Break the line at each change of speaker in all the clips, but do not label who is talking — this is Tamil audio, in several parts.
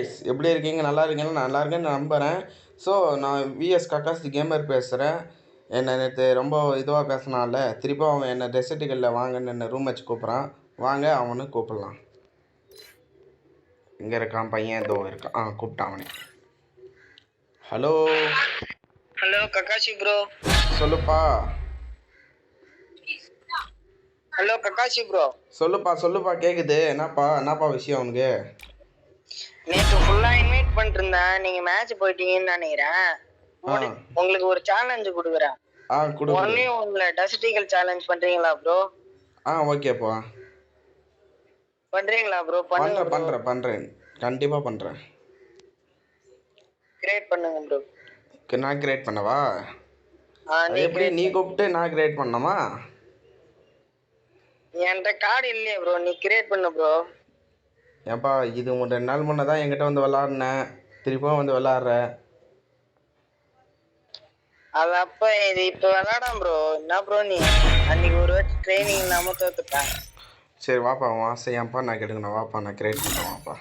கைஸ் எப்படி இருக்கீங்க? நல்லா இருக்கீங்களா? நல்லா இருக்கேன்னு நம்புகிறேன் ஸோ நான் விஎஸ் கக்காஸ்தி கேமர் பேசுகிறேன் என்னை நேற்று ரொம்ப இதுவாக பேசினான்ல. திருப்பி அவன் என்னை டெசர்ட்டுகளில் வாங்கன்னு என்ன ரூம் வச்சு கூப்பிட்றான். வாங்க அவனு கூப்பிட்லாம். இங்கே இருக்கான் பையன் இதோ இருக்கான். ஆ கூப்பிட்டான் அவனை. ஹலோ
ஹலோ கக்காஷி ப்ரோ
சொல்லுப்பா.
ஹலோ கக்காஷி ப்ரோ
சொல்லுப்பா சொல்லுப்பா கேட்குது என்னப்பா என்னப்பா விஷயம் உனக்கு
நேற்று ஃபுல்லா இன்வைட் பண்ணிட்டு இருந்தேன் நீங்க மேட்ச் போயிட்டீங்கன்னு நினைக்கிறேன். உங்களுக்கு ஒரு சேலஞ்சு கொடுக்குறேன்.
ஆ கொடு.
உடனே உங்களை டஸ்டிகல் சேலஞ்ச் பண்றீங்களா ப்ரோ
ஆ ஓகேப்பா
பண்றீங்களா ப்ரோ பண்ணுங்க
பண்ணுறேன் பண்ணுறேன் பண்ணுறேன் கண்டிப்பாக பண்ணுறேன்
கிரியேட் பண்ணுங்க ப்ரோ
நான் கிரியேட் பண்ணவா? எப்படி நீ கூப்பிட்டு நான் கிரியேட் பண்ணணுமா?
என்கிட்ட கார்டு இல்லையே ப்ரோ நீ கிரியேட் பண்ணு ப்ரோ
ஏன்பா இது ரெண்டு நாள் முன்னே தான் என்கிட்ட வந்து விளாட்னேன் திருப்பியும் வந்து விளாட்ற.
அது அப்ப இது இப்ப விளாடாம் ப்ரோ என்ன ப்ரோ நீ? அன்னைக்கு ஒரு வாட்டி ட்ரைனிங் இல்லாம தோத்துட்டேன்
சரி வாப்பா உன் ஆசை ஏன்ப்பா நான் கெடுக்கணும்? வாப்பா நான் கிரியேட் பண்ணுறேன் வாப்பா.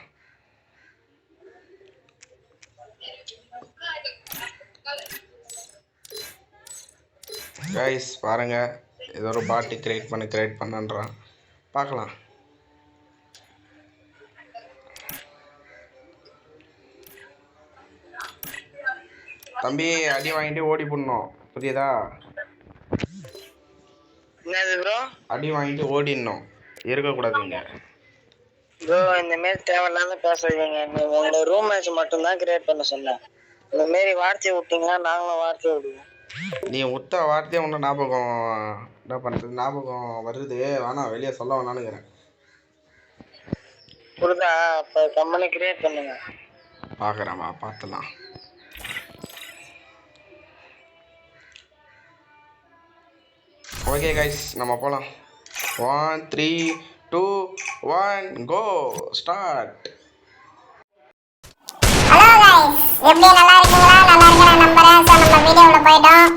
கைஸ் பாருங்க. ஏதோ ஒரு பாட்டி கிரியேட் பண்ணி கிரியேட் பண்ணன்றான். பார்க்கலாம். தம்பி அடி வாங்கிட்டு ஓடி போடணும். புரியுதா?
என்னது ப்ரோ
அடி வாங்கிட்டு ஓடிடணும். இருக்கக்கூடாதுங்க.
ப்ரோ இந்த மாரி தேவையில்லாம பேசாதீங்க. நீ உங்களோட ரூம் மேட்ச் மட்டும் தான் கிரியேட் பண்ண சொன்னேன். இந்த மாரி வார்த்தையை விட்டீங்கன்னா நாங்களும் வார்த்தையை விடுவோம்.
நீ விட்ட வார்த்தையை ஒன்றும் ஞாபகம் என்ன பண்ணுறது ஞாபகம் வருது. வேணாம் வெளியே சொல்ல வேணானுங்கிறேன்
புரியுதா அப்ப கம்பெனி கிரியேட் பண்ணுங்க.
பார்க்குறேன் வா பார்த்துலாம் ஓகே கைஸ் நம்ம போகலாம் one three two one go start
hello guys எப்படி நல்லா இருக்கீங்களா? நல்லா இருக்கேன் நம்புறேன். ஸோ நம்ம வீடியோவில் போயிட்டோம்.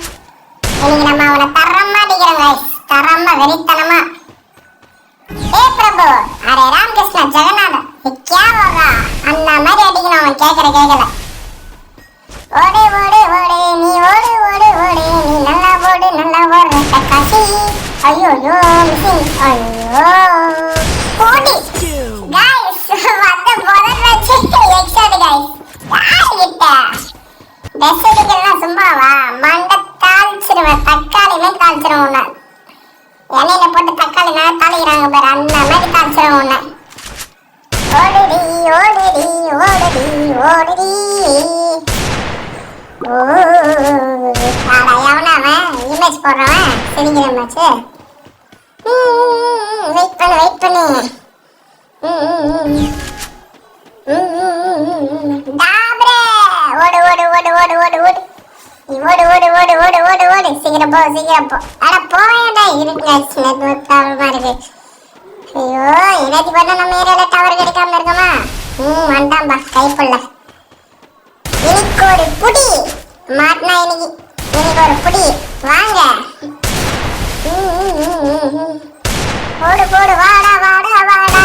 இன்னைக்கு நம்ம அவனை தரமா அடிக்கிறோம் கைஸ் தரமா வெறித்தனமா. ஏ பிரபு. அரே ராமகிருஷ்ண ஜெகநாதன். கியா போடுறா அந்த மாதிரி அடிக்கணும் அவன் கேட்குற கேட்கல ஓடு ஓடு ஓடு. நீ ஓடு ஓடு ஓடு. நீ நல்லா ஓடு நல்லா ஓடுற தக்காசி ஐயோ ஐயோ மிஸ்ஸிங் ஐயோ. ஓடி முதல் வச்சு எக்ஸாட் யார் கிட்ட? சும்மாவா? மண்டை தாளிச்சிருவேன் தக்காளி மாதிரி தாளிச்சிருவேன் உன்னை எண்ணெயில போட்டு தக்காளி நல்லா தாளிக்கிறாங்க பாரு அந்த மாதிரி தாளிச்சிருவேன் உன்னை ஓடுடி ஓடுடி ஓடுடி ஓடுடி. ஓ ஆடா எவனா அவன் இமேஜ் போடுறவன்? சிரிக்கிற மேட்ச்சு வெயிட் பண்ணு வெயிட் பண்ணு. டாப்ரே! ஓடு ஓடு ஓடு ஓடு ஓடு ஓடு. ஓடு ஓடு ஓடு ஓடு ஓடு ஓடு. சீக்கிரம் போ சீக்கிரம் போ. அட போயடா இருக்கு நெட்வொர்க் ப்ராப்ளமா இருக்கு. ஐயோ இல்லாட்டி பார்த்தா நம்ம ஏரியால டவர் கிடைக்காம இருக்கோமா? ம் வந்தாம்பா கைப்புள்ள இன்னைக்கு ஒரு புடி. மாட்டினா இன்னைக்கு இன்னைக்கு ஒரு புடி வாங்க போடு போடு வாடா வாடா வாடா வா.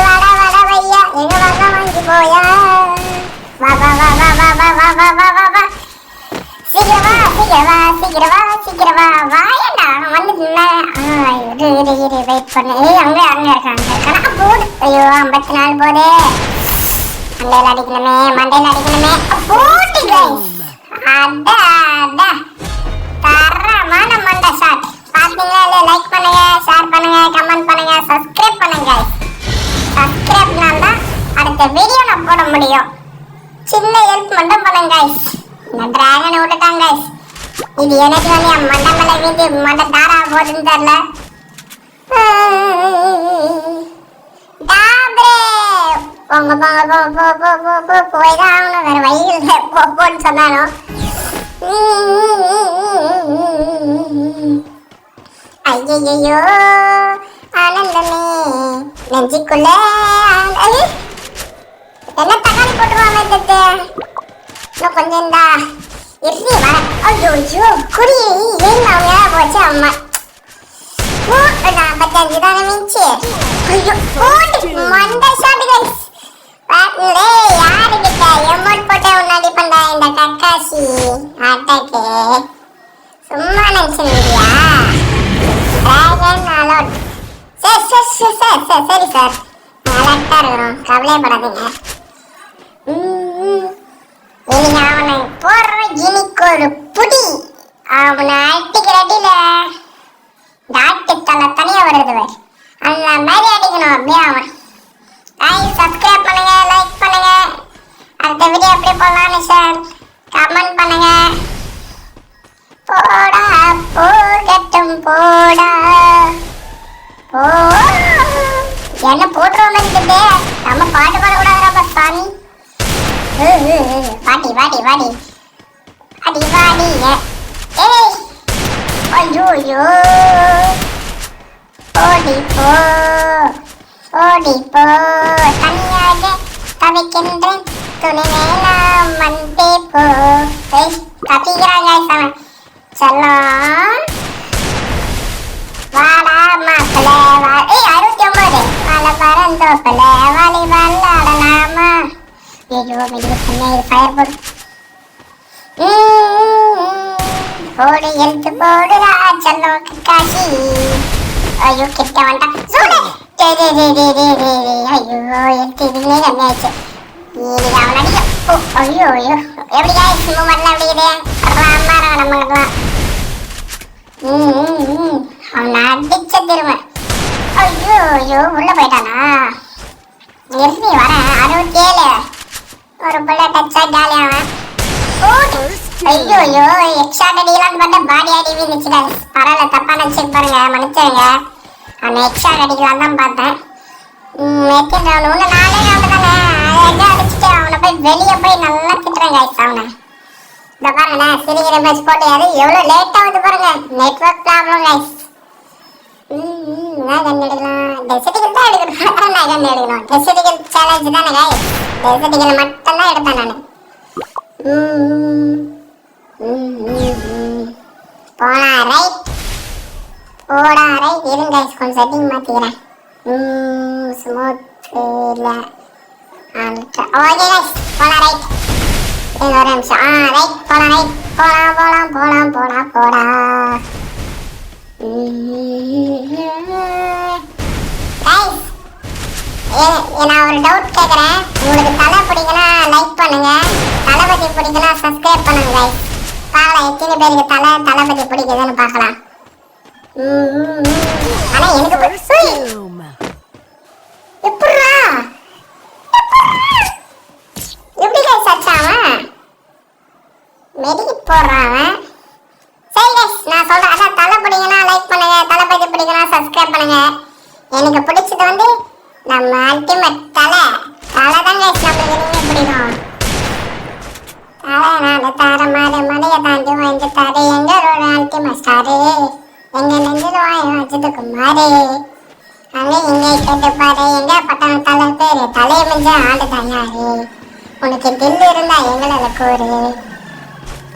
வாடா வாடா வையா எங்க வாங்க வாங்கி போயா வா வா வா வா வா வா வா வா வா வா வா சீக்கிரம் வா சீக்கிரம் வா சீக்கிரம் வா சீக்கிரம் வா வாயடா வந்து இரு இரு இரு வெயிட் பண்ணு ஏய் அங்கே அங்கே இருக்காங்க கணக்கு போடு ஐயோ ஐம்பத்தி நாலு போதே மண்டையில் அடிக்கணுமே மண்டையில் அடிக்கணுமே போட்டு guys. அட அட தரமான மண்டை ஷாட் பாத்தீங்களா? இல்லையா லைக் பண்ணுங்க ஷேர் பண்ணுங்க கமெண்ட் பண்ணுங்க சப்ஸ்கிரைப் பண்ணுங்க சப்ஸ்கிரைப்னால தான் அடுத்த வீடியோ நான் போட முடியும். சின்ன ஹெல்ப் மட்டும் பண்ணுங்க guys. இந்த டிராகனை விட்டுட்டாங்க guys. இது எனக்கு வந்து என் மண்டை மேல வீந்து மண்டை தாரா போகுதுன்னு தெரியல. போங்க போங்க போ போ போ போ போய் தான் ஆகணும். வேற வழி இல்லை போ போன்னு சொன்னாலும். ஐயையோ ஆனந்தமே. நெஞ்சுக்குள்ள ஆனந்த- தக்காளி போட்டுருவாங்க தத்து இன்னும் கொஞ்சம் இந்தா. இறுதி வர. ஐயோ ஐயோ குடி ஏன் போச்சு அம்மா? நாற்பத்தஞ்சு தானே மிஞ்சி ஐயோ மண்டை கைஸ் யாருக்கிட்ட? எமோட் போட்டே உன்னாடி பண்ணா இந்த கக்காசி அட்டாக்கு சும்மா நினைச்சிருந்தியா dragon alert sir sir sir sir sir சரி. சார் அலர்ட்டா இருக்கிறோம் கவலைப்படாதீங்க ம், அவனை போடுற இனிக்கு ஒரு புடி. அவனை அடிக்கிற அடியில. தலை வருது அந்த மாதிரி அடிக்கணும். அப்படியே அவன். வீடியோ எப்படி போடலாம்னு சார் கமெண்ட் பண்ணுங்க. போடா போகட்டும் போடா. போ. என்ன போட்டுருவோம் இருக்குது நம்ம பாட்டு பாடக்கூடாதுடா சாமி ஏ, ஏ, ஏ, பாட்டி பாட்டி பாட்டி பாட்டி பாடி ஏய். ஐயோ ஐயோ. ஓடி போ. ஓடி போ. தனியாக தவிக்கின்றேன். துணி மேலாம் போ கத்திக்கிறாங்க அவன் செல்லம் வாடா மாப்பிள வா ஏய் அறுபத்தி ஒன்பது வாழ பறந்தோப்பில வாலி விளாடலாமா ஐயோ இது ஃபயர் போடு போடு எழுத்து போடுடா செல்லம் காசி ஐயோ கிட்ட வந்துட்டான் சூடு ஐயோ எழுத்து இதுலேயே கம்மியாச்சு இது அவன் அடிக்க ஐயோ ஐயோ எப்படி காய்ஸ் மூமெண்ட்லாம் எப்படி இது ராமா நம்மளுக்குலாம் ம் ம், ம் அடிச்ச திரும்ப ஐயோ ஐயோ உள்ள போயிட்டானா எப்படி வரேன் ஒரு புள்ள டச்சா ஜாலியாவன் ஐயோ ஐயோ எக்ஸ்ட்ரா அடிக்கலாம்னு பார்த்தா பாடி அடி விழுந்துச்சுடா பரவாயில்ல தப்பான நினச்சிட்டு பாருங்க மன்னிச்சிருங்க அந்த எக்ஸ்ட்ரா அடிக்கலாம் தான் பார்த்தேன் நேற்று எத்தனை round? நாலே ரவுண்டு தானே அதை அடிச்சுட்டு அவனை போய் வெளியே போய் நல்லா திட்டுறேன் guys அவனை. இந்த சிரிக்கிற மேட்ச் போட்டு அது எவ்வளோ லேட்டாக வந்து பாருங்க. நெட்ஒர்க் ப்ராப்ளம் கைஸ் நான் கண்டு எடுக்கலாம். தான் எடுக்கணும். நான் கண்டு எடுக்கணும். டெசர்டிகல் சேலஞ்ச் தானே கைஸ் எடுப்பேன் நான். போனா ரைட் போடா ரைட் இருங்க கொஞ்சம் செட்டிங் மாற்றிக்கிறேன் ஸ்மூத் இல்லை. ஓகே கைஸ் போனா ரைட் இருங்க ஒரு நிமிஷம் ஆ ரைட் போலாம் ரைட் போலாம் போலாம் போலாம் போடா போடா கைஸ் நான் ஒரு டவுட் கேட்குறேன் உங்களுக்கு தலை பிடிக்குன்னா லைக் பண்ணுங்க. தளபதி பிடிக்குன்னா சப்ஸ்கிரைப் பண்ணுங்க கைஸ் பார்க்கலாம் எத்தனை பேருக்கு தலை தளபதி பிடிக்குதுன்னு பார்க்கலாம். ம், ம், ம். ஆனா எனக்கு எப்படி கைஸ் போடுறான் சரி கைஸ் நான் சொல்றேன் அதான் தலை பிடிக்குன்னா லைக் பண்ணுங்க தளபதி பிடிக்குன்னா சப்ஸ்கிரைப் பண்ணுங்க. எனக்கு பிடிச்சது வந்து நம்ம அல்டிமேட் தலை. தலை தான் கைஸ் நம்மளுக்கு பிடிக்கும். தலை நாடு தார மாறு மலையை தாண்டி வாங்கி தாரு. எங்களோட அல்டிமேட் ஸ்டாரு எங்க நெஞ்சில் வாய் வச்சதுக்கு மாறு? அங்கே இங்கே கேட்டு பாரு எங்க பட்டணம் தலை பேரு? தலையை மிஞ்ச ஆண்டு தயாரு உனக்கு தில்லு இருந்தா எங்களை கூறு.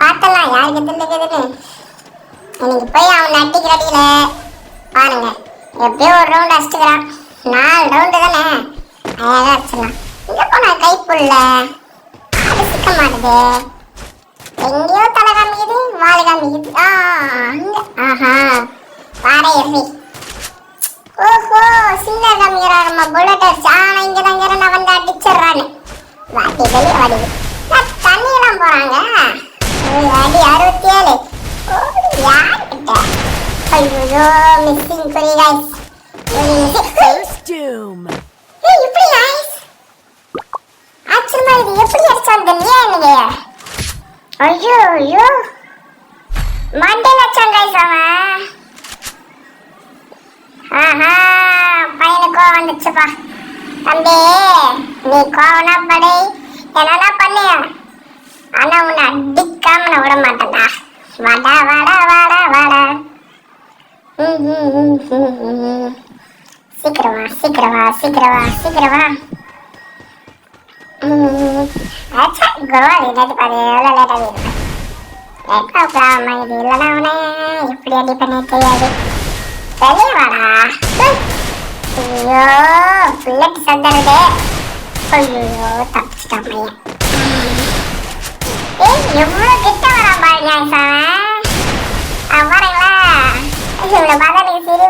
பார்த்தலாம் யாருக்கு தில்லுக்குதுன்னு இன்னைக்கு போய் அவன் அடிக்கிற அடியில பாருங்க எப்படியோ ஒரு ரவுண்ட் அடிச்சுக்கிறான். நாலு ரவுண்டு தானே? அழகாக அடிச்சிடலாம். இங்க போனா கைப்புள்ள அது சிக்க மாட்டுது. எங்கேயோ தலை காமிக்குது வாழை காமிக்குது. ஆ அங்க. ஆஹா. பாறை எப்படி ஓஹோ சின்ன காமிக்கிறா புல்லட் அடிச்சு. ஆனா இங்க தான் ஐயோ மிஸ்ஸிங் குறி கைஸ் சீக்கிரம் வா சீக்கிரம் வா சீக்கிரம் வா ஆச்சா குருவா இல்லாட்டி பாரு எவ்வளோ இது இல்லைனா அவனே அடி பண்ண தெரியாது. வெளியே வாடா. ஐயோ புல்லட் ஐயோ தப்பிச்சிட்டான் பையன். ஏய் கிட்ட வரான் பாருங்க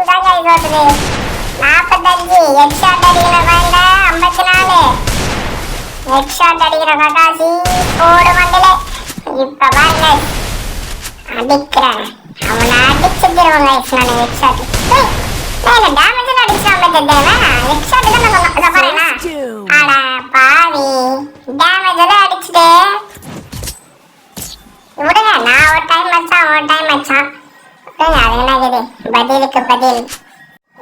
பார்த்தா நாற்பத்தஞ்சு ஹெட் ஷாட் அடிக்கிற பாருங்க ஐம்பத்தி நாலு. ஹெட்ஷாட் அடிக்கிற ககாசி போடு மண்டல இப்ப பாருங்க. அடிக்கிறேன். அவனை அடிச்சு தருவாங்க நான் ஹெட்ஷாட் மேல டேமேஜ் அடிச்சான் தேவன் ஹெட்ஷாட் தான் நம்ம இதை பாருங்க பாவி. டேமேஜ் அடிச்சுட்டு. விடுங்க நான் ஒரு டைம் வச்சான் ஒரு டைம் வச்சான் பதிலுக்கு பதில்.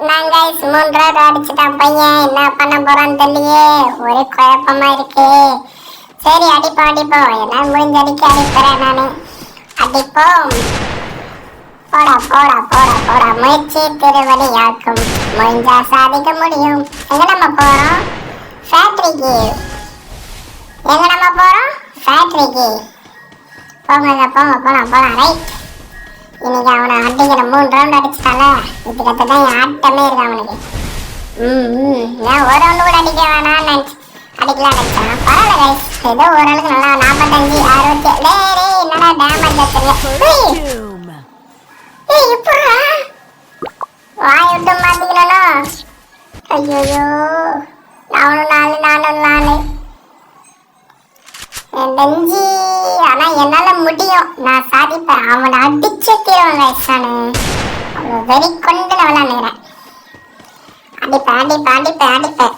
நான் கைஸ் மூன்றாவது அடிச்சுட்டான் பையன். என்ன பண்ண போறான்னு தெரியலையே. ஒரே குழப்பமா இருக்கு. சரி அடிப்போம் அடிப்போம் எல்லாம் முடிஞ்ச அடிக்க அடிப்பறேன் நானு. அடிப்போம் போடா போடா போடா போடா. முயற்சி திருவடியாக்கும் முடிஞ்சா சாதிக்க முடியும். எங்க நம்ம போறோம்? ஃபேக்டரிக்கு எங்க நம்ம போறோம்? ஃபேக்டரிக்கு போங்க போங்க போலாம் போலாம். ரைட் இன்னைக்கு அவனை அடிக்கிற மூணு ரவுண்ட் அடிச்சிட்டால இதுக்கத்த தான் ஆட்டமே இருக்கு அவனுக்கு. ம் ம் நான் ஒரு ரவுண்டு கூட அடிக்க வேணாம்னு நினச்சி அடிக்கலாம் நினச்சான் பரவாயில்ல கைஸ் ஏதோ ஓரளவுக்கு நல்லா நாற்பத்தஞ்சு அறுபத்தி டேய் டேய் என்னடா டேமேஜ் வச்சுருங்க ஏய் இப்போ வாய் விட்டு மாட்டிக்கணும் ஐயோ நானும் நாலு நானும் நாலு. என் நெஞ்சி ஆனா என்னால முடியும். நான் சாதிப்பேன். அவனை அடிச்சு தீருவேன் எக்ஸானு அவன் வெறி கொண்டு நான் விளாண்டுக்கிறேன் அடிப்பேன் அடிப்பேன் அடிப்பேன் அடிப்பேன்.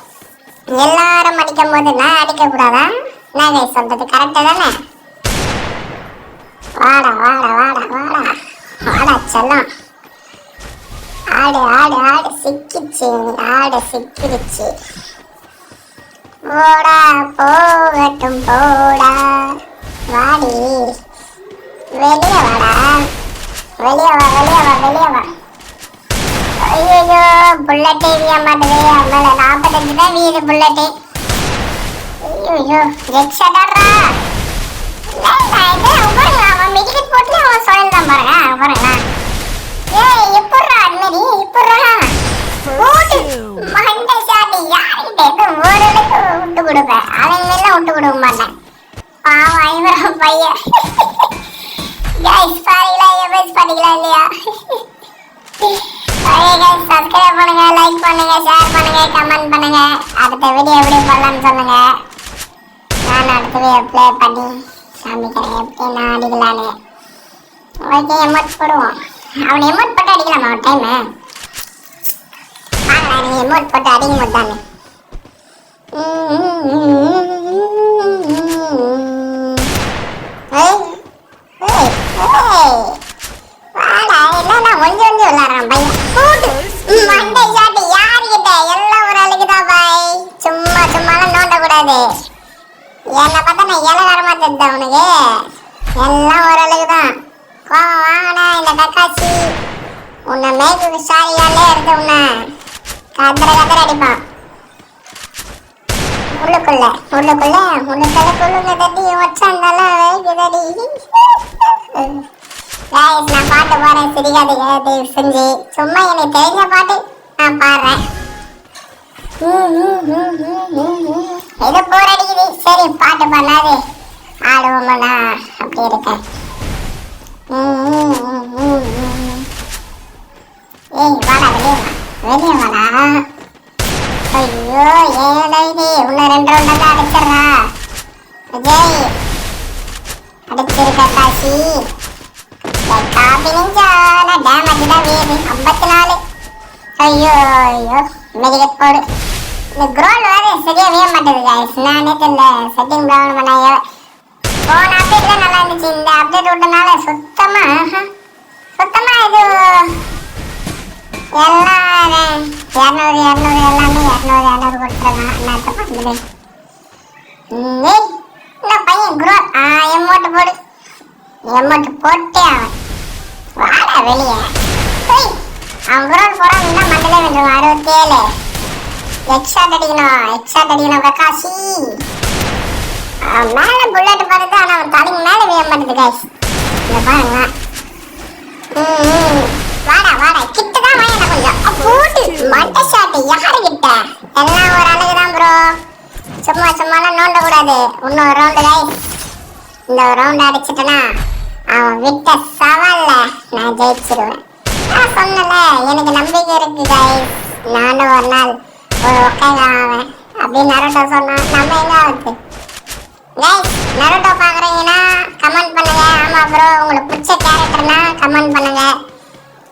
எல்லாரும் அடிக்கும் போது நான் அடிக்க கூடாதா நான் guys சொல்றது கரெக்டா தானே? வாடா வாடா வாடா வாடா. வாடா செல்லம். ஆடு ஆடு ஆடு. சிக்கிச்சு ஆடு சிக்கிடுச்சு போடா போகட்டும் போடா. வாடி. வெளியே வாடா. வெளியே வா வெளியே வா வெளியே வா. ஐயோ புல்லட்டே வீய மாட்டேது மேல நாற்பத்தஞ்சு தான் வீடு புல்லட்டு. ஐயோ அவன் மெடிக்கெட் போட்டு அவன் சுழந்தான் பாருங்க. பாருங்க ஏய் எப்பட்றா அன்மதி எப்பட்றா ஓடு மண்டை சாட்டி ஓரளவுக்கு விட்டு கொடுப்பேன். அவன் எல்லாம் விட்டு கொடுக்க மாட்டேன். பாவம் ஐவரம் பையன். கைஸ் பாருங்களா எம்எஸ் பண்ணிக்கலாம் இல்லையா? ஓகே கைஸ் சப்ஸ்கிரைப் பண்ணுங்க லைக் பண்ணுங்க ஷேர் பண்ணுங்க கமெண்ட் பண்ணுங்க. அடுத்த வீடியோ எப்படி பண்ணலாம்னு சொல்லுங்க. நான் அடுத்த வீடியோ ப்ளே பண்ணி காமிக்கிறேன் எப்படி நான் அடிக்கலான்னு ஓகே எமோட் போடுவோம். அவன் எமோட் போட்டு அடிக்கலாமா? ஒரு டைமு வாங்கடா நீ எமோட் போட்டு அடிக்கும் போது என்னை பார்த்தா நான் இலகாரமா தெரியுது அவனுக்கு எல்லாம் ஒரு அளவுக்குதான் கோவம் வாங்கினா இந்த கக்காச்சி உன்னை மேய்க்கு சாரியாலே எடுத்து உன்னை. கதற கதற அடிப்பான். உள்ளுக்குள்ள உள்ளுக்குள்ள உள்ளுக்குள்ள குள்ளுங்க தட்டி வச்சாந்தாலும் வைக்குதடி Guys, நான் பாட்டு பாடுறேன் சிரிக்காதீங்க தயவு செஞ்சு சும்மா எனக்கு தெரிஞ்ச பாட்டு நான் பாடுறேன். இது போர் அடிக்குது. சரி பாட்டு பண்ணாது ஆடுவோம்னா அப்படி இருக்கேன் ஏய் வாடா வெளியே வா. வெளியே வாடா. ஐயோ ஏடா இது? உள்ள ரெண்டு ரவுண்ட் தான் அடிச்சிடுறா. விஜய் அடிச்சிருக்க காசி காபி நிஞ்சால டேமேஜ் தான் வேறு ஐம்பத்தி நாலு. ஐயோ ஐயோ. இன்னைக்கு போடு இந்த குரோல் வேறு சரியாக வேக மாட்டேது guys. நானே தெரியல. செட்டிங் ப்ராப்ளம் பண்ண போன அப்டேட் தான் நல்லா இருந்துச்சு. இந்த அப்டேட் விட்டனால சுத்தமாக சுத்தமாக இது எல்லாம் இரநூறு இரநூறு எல்லாமே இரநூறு இரநூறு கொடுத்துருக்கான். என்னத்த பண்ணுது ஏய் இந்த பையன் ஆ எம்மோட்டு போடு. எம்மோட்டு போட்டே அவன் வாடா வெளியே. அவன் குரோல் போறான் இன்னும் மண்டலே வந்துடும் அறுபத்தி ஏழு அடிக்கணும் எக்ஸாட் அடிக்கணும் கக்காசி அவன் மேல புல்லட் படுது ஆனால் அவன் தலைக்கு மேல கைஸ் இந்த பாருங்க. ம், வாடா வாடா தான் வாங்க கொஞ்சம் அ, போட்டு ஷாட் யாரு எல்லாம் ஒரு அழகு தான் ப்ரோ சும்மா நோண்ட கூடாது இன்னொரு ரவுண்டு கைஸ் இந்த ஒரு ரவுண்ட் அடிச்சிட்டனா அவன் விட்ட சவால்ல நான் ஜெயிச்சிருவேன். நான் சொன்னல எனக்கு நம்பிக்கை இருக்கு கைஸ் நானும் ஒரு நாள் ஒரு ஒக்கைங்க ஆவேன். அப்படின்னு நரோட்டோ சொன்னா நம்ம எங்க ஆகுது? கைஸ் நரோட்டோ பாக்குறீங்கன்னா கமெண்ட் பண்ணுங்க. ஆமா ப்ரோ உங்களுக்கு பிடிச்ச கேரக்டர்னா கமெண்ட் பண்ணுங்க.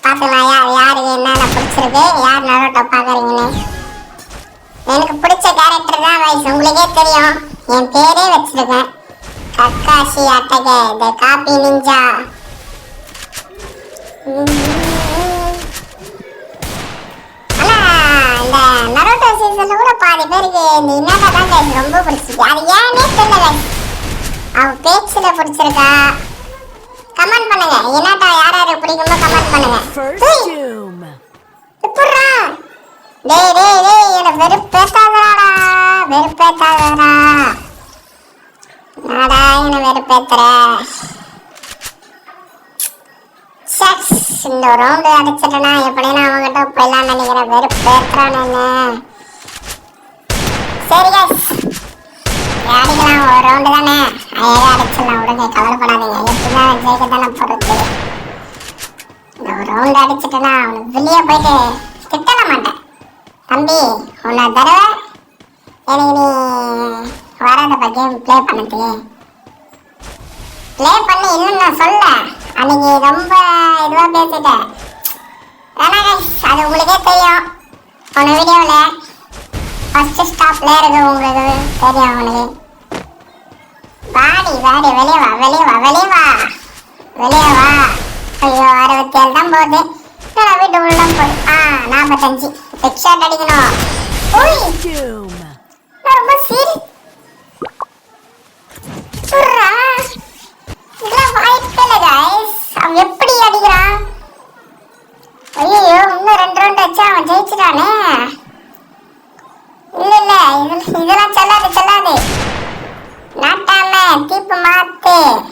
பார்த்துக்கலாம் யார் யாருக்கு என்னென்ன பிடிச்சிருக்கு. யார் நரோட்டோ பார்க்குறீங்கன்னு. எனக்கு பிடிச்ச கேரக்டர் தான் வயசு. உங்களுக்கே தெரியும். என் பேரே வச்சிருக்கேன். Kakashi Hatake. The copy ninja. ஆனா இந்த நரோட்டோ சீசன்ல கூட பாதி பேருக்கு இந்த இனாட்டா தான் ரொம்ப பிடிச்சிருக்கு. அது ஏன்னே தெரியல guys. அவ பேச்சுல பிடிச்சிருக்கா. கமெண்ட் பண்ணுங்க. இனாட்டா யார் யாருக்கு பிடிக்குமோ கமெண்ட் பண்ணுங்க. எப்பட்றா டேய் டேய் டேய் என்ன வெறுப்பேத்தாதடா. வெறுப்பேத்தாதடா. நாடா என்ன வெறுப்பேத்துற? சக்ஸ் இந்த ரவுண்டு அடிச்சிட்டனா எப்படி நான் அவங்ககிட்ட போயிடலாம் நினைக்கிறேன் வெறுப்பேத்துறான் என்ன. சரி guys ஒரு ரவுண்டு தானே. அழகா அடிச்சிடலாம் விடுங்க கவலைப்படாதீங்க. எப்படிதான் ஜெயிக்க தானே போறது? இந்த ஒரு ரவுண்டு அடிச்சிட்டனா அவனுக்கு வெளியே போயிட்டு திட்டல மாட்டேன். தம்பி உன்னை தடவை எனக்கு நீ வராதப்பா கேம் ப்ளே பண்ணதுக்கு ப்ளே பண்ணி இன்னும் நான் சொல்ல. அன்னைக்கு ரொம்ப இதுவாக பேசிட்டேன். ஏன்னா அது உங்களுக்கே தெரியும். போன வீடியோவில் ஃபர்ஸ்ட் ஸ்டாப்ல இருக்கு உங்களுக்கு தெரியும் அவனுக்கு. வாடி வாடி வெளியே வா வெளியே வா வெளியே வா. வெளியே வா. ஐயோ அறுபத்தி ஏழு தான் போகுது. நான் வீட்டுக்குள்ள தான் போகுது ஆ நாற்பத்தஞ்சு ஹெட்ஷாட் அடிக்கணும். ரொம்ப சீரி அவன் எப்படி அடிக்கிறான்? ஐயோ இன்னும் ரெண்டு ரவுண்ட் வச்சா அவன் ஜெயிச்சிட்டானே. இல்ல இல்ல. இது- இதெல்லாம் செல்லாது செல்லாது. நாட்டாம தீப்பு மாத்து.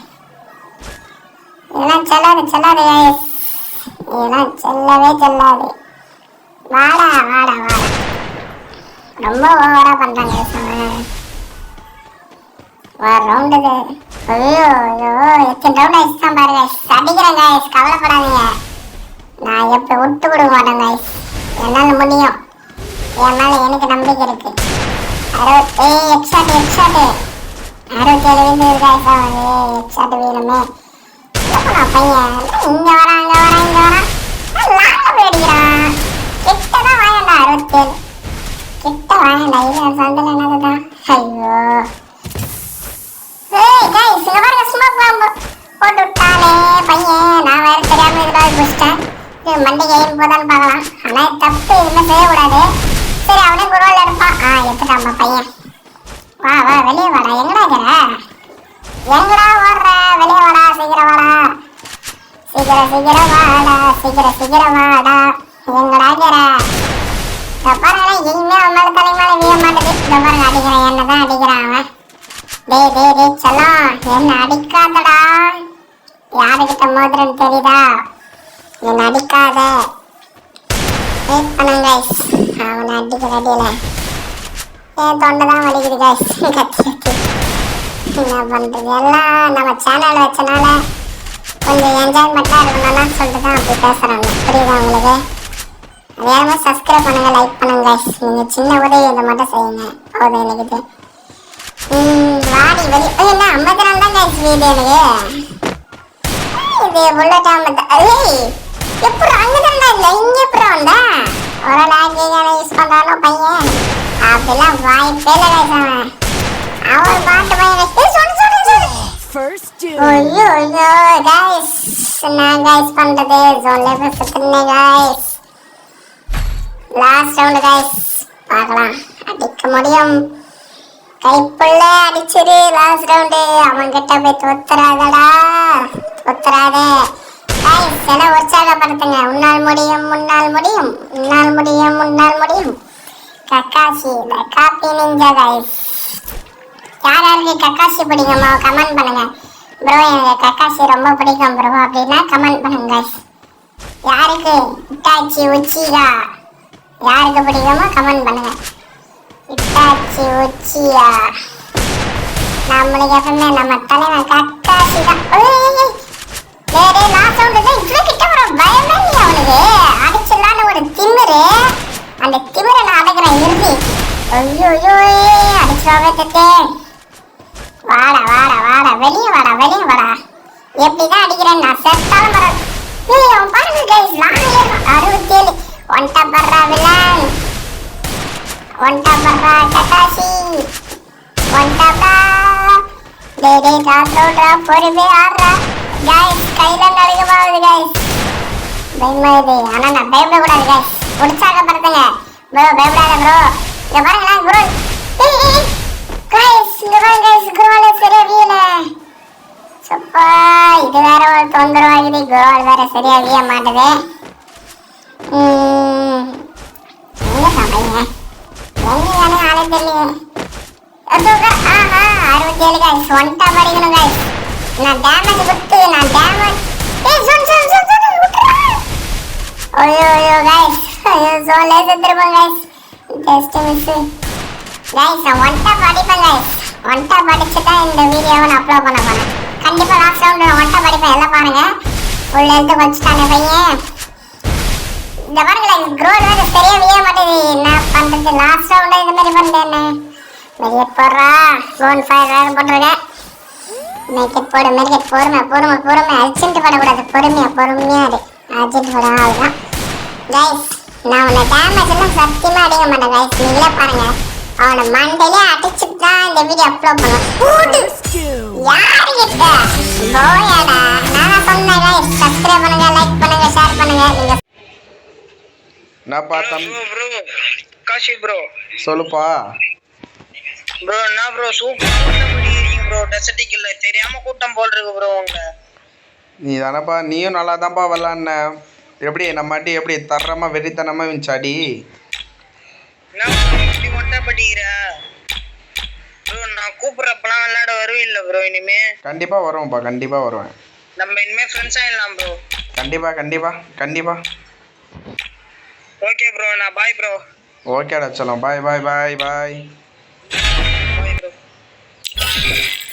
இதெல்லாம் சொல்லாது செல்லாது இதெல்லாம் சொல்லவே சொல்லாது. வாடா வாடா வாடா. ரொம்ப ஓவரா பண்றாங்க guys அவன். வா ரவுண்ட் இது. ஐயோ ஐயோ எத்தனை ரவுண்ட் ஆயிடுச்சு தான் பாருங்க அடிக்கிறேன் guys கவலைப்படாதீங்க. நான் எப்ப விட்டு கொடுக்க மாட்டேன் guys என்னால முடியும். என் மேல எனக்கு நம்பிக்கை இருக்கு. அறுபத்தி ஏய் எக்ஸாட் அறுபத்தேழு வீடு guys அவன். எக்ஸாட் வீணுமே. எப்படா பையன்? இங்க வரான் அங்க வரான் இங்க வரான். லாங்க போய் அடிக்கிறான். வாங்கண்டா அறுபத்தேழு. கிட்ட வாங்கண்டா இது ஐயோ. ஏய் guys இங்க பாருங்க ஸ்மோக் பாம்பு போட்டு பையன். நான் வேற தெரியாம இதுல குடிச்சிட்டேன். இது மண்டைக்கு போதான்னு பார்க்கலாம். ஆனால் தப்பு இதுமே செய்யக்கூடாது. சரி அவனே குரோல் எடுப்பான் ஆ எடுத்துட்டான்பா பையன். வா வா வெளியே வாடா. எங்கடா இருக்கிற? எங்கடா ஓடுற? வெளியே வாடா சீக்கிரம் வாடா. சீக்கிரம் சீக்கிரம் வாடா சீக்கிரம் சீக்கிரம் வாடா. எங்கடா இருக்கிற? எங்கேயுமே மாட்டேது இந்த பாருங்க அடிக்கிறான். அடிக்கிறான் அவன்? டேய் டேய் டேய் செல்லம் என்ன அடிக்காதடா? யாருக்கிட்ட தெரியுதா? என்ன அடிக்காத? வெயிட் பண்ணுங்க guys அவனை அடிக்கிற அடியில். என் தொண்டை தான் வலிக்குது கைஸ் கத்தி கத்தி. என்ன பண்ணுறது எல்லாம் நம்ம சேனல் வச்சனால கொஞ்சம் என்ஜாய்மெண்ட்டாக இருக்கணும்னு சொல்லிட்டு தான் அப்படி பேசுகிறாங்க புரியுதா உங்களுக்கு? அதே சப்ஸ்கிரைப் பண்ணுங்க லைக் பண்ணுங்க கைஸ் நீங்கள் சின்ன உதவி இதை மட்டும் செய்யுங்க. போதும் எனக்கு இது. வாடி வலி ஏய், என்ன ஐம்பத்தி நாலு தான் guys வீடு எனக்கு? இது புல்லட் ஐம்பது ஏய்! எப்படி அங்கதான் இல்ல இங்க எப்படி வந்த? ஒரு லாங்குவேஜ் யூஸ் பண்றாலும் பையன்? அப்படிலாம் வாய்ப்பே இல்லை அவன். அவர் பாட்டு பையன். சொல்லு சொல்லு சொல்லு. ஐயோ லாஸ்ட் ரவுண்டு அவன் கிட்ட போய் தொத்துறாதடா. தொத்துறாதே. ஹாய் சென உற்சாகப்படுத்துங்க உன்னால் முடியும் முன்னால் முடியும் உன்னால் முடியும் முன்னால் முடியும். Kakashi the copy ninja guys யார் யாருக்கு கக்காசி பிடிக்குமோ கமெண்ட் பண்ணுங்க. ப்ரோ எனக்கு கக்காசி ரொம்ப பிடிக்கும் ப்ரோ அப்படின்னா கமெண்ட் பண்ணுங்க கைஸ் யாருக்கு? Itachi Uchiha. யாருக்கு பிடிக்குமோ கமெண்ட் பண்ணுங்க. இட்டாச்சி உச்சியா நம்மளுக்கு எப்பவுமே நம்ம தலைவன் கக்காசி தான். ஏய், நான் சொல்றது இவ்வளவு ஒரு பயமே இல்லையா அவனுக்கு. அடிச்சிடலான்னு ஒரு திமிரு. அந்த திமிரை நான் அடக்குறேன் இறுதி. ஐயோ ஐயோ அடிச்சிடாவே தட்டே வாடா வாடா வாடா வெளியே வாடா வெளியே வாடா. எப்படிதான் அடிக்கிறேன் நான் செத்தாலும் பரவாயில்ல. ஏய் அவன் பாருங்க கைஸ் நானே அறுபத்தி ஒன்டா பர்றா வில்லன். கட்டாசி. ஒன்டா பா டே டேய் டாஸ் ரோட்ரா ஆடுறா. கைஸ் கையில நடுங்க போகுது கைஸ் பயமா ஆனா நான் பயப்படக்கூடாது கைஸ் முடிச்சாக்க படுத்துங்க. ப்ரோ பயப்படாத ப்ரோ இங்க பாருங்களேன் குரு கைஸ் இங்க பாருங்க கைஸ் குருவால சரியா வீல சப்பா இது வேற ஒரு தொந்தரவாகுது. குருவால் வேற சரியா வீய மாட்டுது. எங்க சமைங்க எங்க ஆளே தெரியலையே. ஆஹா அறுபத்தி ஏழு கைஸ் ஒன்டா கைஸ் நான் டேமேஜ் கொடுத்து நான் டேமேஜ் ஏய் சொன் சொன் சொன் விட்டுறா ஐயோ ஐயோ கைஸ் ஐயோ சோலே ஜஸ்ட் மிஸ் நான் ஒன்டா படிப்பேன் ஒன் ஒன்டா படிச்சு தான் இந்த வீடியோவை நான் அப்லோட் பண்ண போறேன். கண்டிப்பா லாஸ்ட் ரவுண்ட் நான் படிப்பேன் எல்லாம் பாருங்க. ஃபுல் எழுத்து வச்சுட்டானே பையன். இந்த பாருங்களேன் க்ரோல் வேற சரியா விய மாட்டேது என்ன பண்றது? லாஸ்ட் ரவுண்ட் இந்த மாதிரி பண்ணேன். வெளியே போடுறா போன் ஃபயர் வேற போட்டுருக்கேன். மேக்கெட் போடு மேக்கெட் பொறுமை பொறுமை பொறுமை. அர்ஜென்ட் படக்கூடாது பொறுமையா பொறுமையா இரு. அர்ஜென்ட் படம் அவ்வளோதான் கைஸ் நான் உன்னை டேமேஜ் எல்லாம் சத்தியமா அடிக்க மாட்டேன் கைஸ் நீங்களே பாருங்க. அவனை மண்டையிலே அடிச்சுட்டு தான் இந்த வீடியோ அப்லோட் பண்ணுவேன். யாரு கிட்ட? போயாடா. நான் சொன்னேன் கைஸ் சப்ஸ்கிரைப் பண்ணுங்க லைக் பண்ணுங்க ஷேர் பண்ணுங்க. நீங்க
என்னப்பா தம்
ப்ரோ ப்ரோ காஷி ப்ரோ
சொல்லுப்பா.
ப்ரோ என்ன ப்ரோ சூப்பர் ப்ரோ டெசர்டிக் இல்ல. தெரியாம கூட்டம் போல் இருக்கு ப்ரோ உங்களை
நீ தானப்பா நீயும் நல்லா தான்ப்பா விளாட்ன. எப்படி நம்ம அடி எப்படி தரமாக வெறித்தனமாக இருந்துச்சு அடி
இப்படி ஒன்டா படிக்கிற ப்ரோ நான் கூப்பிட்றப்பெல்லாம் விளையாட வருவில்ல ப்ரோ இனிமே.
கண்டிப்பாக வருவேன்ப்பா கண்டிப்பாக வருவேன்.
நம்ம இனிமே ஃப்ரெண்ட்ஸ் ஆயிடலாம் ப்ரோ
கண்டிப்பாக கண்டிப்பாக கண்டிப்பாக
ஓகே ப்ரோ நான் பாய் ப்ரோ
ஓகேடா சொல்லும். பாய் பாய் பாய் பாய்
பாய் ப்ரோ Yeah.